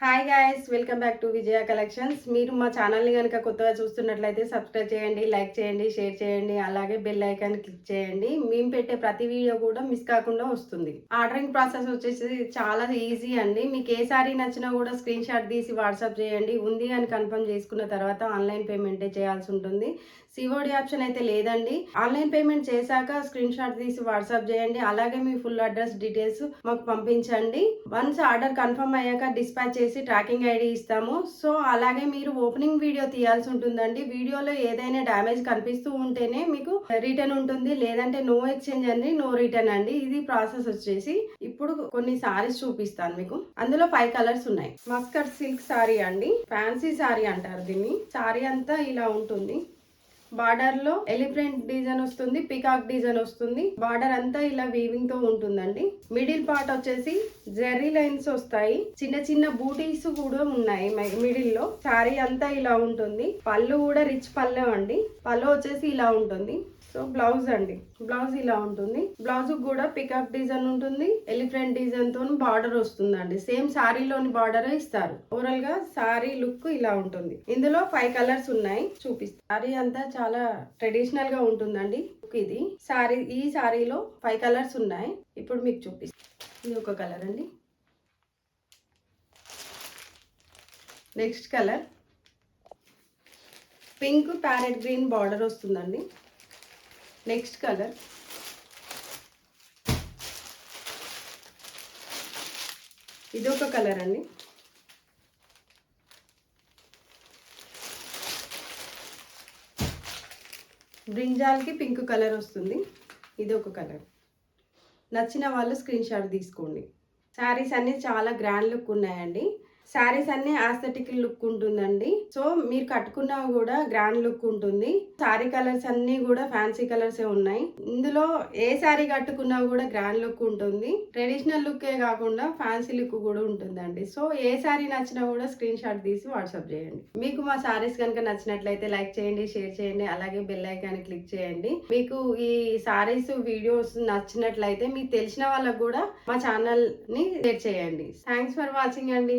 Hi guys welcome back to Vijaya collections మీరు మా ఛానల్ని కనుక కొత్తగా చూస్తున్నట్లయితే సబ్స్క్రైబ్ చేయండి లైక్ చేయండి షేర్ చేయండి అలాగే బెల్ ఐకాన్ క్లిక్ చేయండి. మేము పెట్టే ప్రతి వీడియో కూడా మిస్ కాకుండా వస్తుంది. ఆర్డరింగ్ ప్రాసెస్ వచ్చేసి చాలా ఈజీ అండి. మీకు ఏ సారీ నచ్చినా కూడా స్క్రీన్ షాట్ తీసి వాట్సాప్ చేయండి. ఉంది అని కన్ఫర్మ్ చేసుకున్న తర్వాత ఆన్లైన్ పేమెంటే చేయాల్సి ఉంటుంది. సిఓడి ఆప్షన్ అయితే లేదండి. ఆన్లైన్ పేమెంట్ చేశాక స్క్రీన్ షాట్ తీసి వాట్సాప్ చేయండి. అలాగే మీ ఫుల్ అడ్రస్ డీటెయిల్స్ మాకు పంపించండి. వన్స్ ఆర్డర్ కన్ఫర్మ్ అయ్యాక డిస్పాచ్ వచ్చేసి ట్రాకింగ్ ఐడి ఇస్తాము. సో అలాగే మీరు ఓపెనింగ్ వీడియో తీయాల్సి ఉంటుందండి. వీడియోలో ఏదైనా డ్యామేజ్ కనిపిస్తూ ఉంటేనే మీకు రిటర్న్ ఉంటుంది. లేదంటే నో ఎక్స్చేంజ్ అండి నో రిటర్న్ అండి. ఇది ప్రాసెస్ వచ్చేసి ఇప్పుడు కొన్ని సారీస్ చూపిస్తాను మీకు. అందులో ఫైవ్ కలర్స్ ఉన్నాయి. మస్కర్ సిల్క్ సారీ అండి. ఫ్యాన్సీ సారీ అంటారు దీన్ని. సారీ అంతా ఇలా ఉంటుంది. బార్డర్లో ఎలిఫెంట్ డిజైన్ వస్తుంది పికాక్ డిజైన్ వస్తుంది. బార్డర్ అంతా ఇలా వీవింగ్తో ఉంటుందండి. మిడిల్ పార్ట్ వచ్చేసి జెర్రీ లైన్స్ వస్తాయి. చిన్న చిన్న బూటీస్ కూడా ఉన్నాయి మిడిల్లో. శారీ అంతా ఇలా ఉంటుంది. పళ్ళు కూడా రిచ్ పళ్ళు అండి. పళ్ళు వచ్చేసి ఇలా ఉంటుంది. సో బ్లౌజ్ అండి. బ్లౌజ్ ఇలా ఉంటుంది. బ్లౌజ్ కూడా పికప్ డిజైన్ ఉంటుంది. ఎలిఫెంట్ డిజైన్తో బార్డర్ వస్తుందండి. సేమ్ సారీలోని బార్డర్ ఇస్తారు. ఓవరాల్గా సారీ లుక్ ఇలా ఉంటుంది. ఇందులో ఫైవ్ కలర్స్ ఉన్నాయి. చూపిస్తా సారీ అంతా చాలా ట్రెడిషనల్గా ఉంటుందండి. ఇది. సారీ ఈ సారీలో ఫైవ్ కలర్స్ ఉన్నాయి. ఇప్పుడు మీకు చూపిస్తాను ఇది ఒక కలర్ అండి. Next colour. Pink parrot green border వస్తుందండి. నెక్స్ట్ కలర్ ఇది ఒక కలర్ అండి. బ్రింజాల్కి పింక్ కలర్ వస్తుంది. ఇది ఒక కలర్ నచ్చిన వాళ్ళు స్క్రీన్ షాట్ తీసుకోండి. శారీస్ అన్నీ చాలా గ్రాండ్ లుక్ ఉన్నాయండి. శారీస్ అన్ని ఆస్థెటిక్ లుక్ ఉంటుందండి. సో మీరు కట్టుకున్నా కూడా గ్రాండ్ లుక్ ఉంటుంది. శారీ కలర్స్ అన్ని కూడా ఫ్యాన్సీ కలర్స్ ఉన్నాయి. ఇందులో ఏ శారీ కట్టుకున్నా కూడా గ్రాండ్ లుక్ ఉంటుంది. ట్రెడిషనల్ లుక్ ఏ కాకుండా ఫ్యాన్సీ లుక్ కూడా ఉంటుందండి. సో ఏ శారీ నచ్చినా కూడా స్క్రీన్ షాట్ తీసి వాట్సాప్ చేయండి. మీకు మా శారీస్ కనుక నచ్చినట్లయితే లైక్ చేయండి షేర్ చేయండి అలాగే బెల్ ఐకాన్ క్లిక్ చేయండి. మీకు ఈ శారీస్ వీడియోస్ నచ్చినట్లయితే మీకు తెలిసిన వాళ్ళకు కూడా మా ఛానల్ని షేర్ చేయండి. థ్యాంక్స్ ఫర్ వాచింగ్ అండి.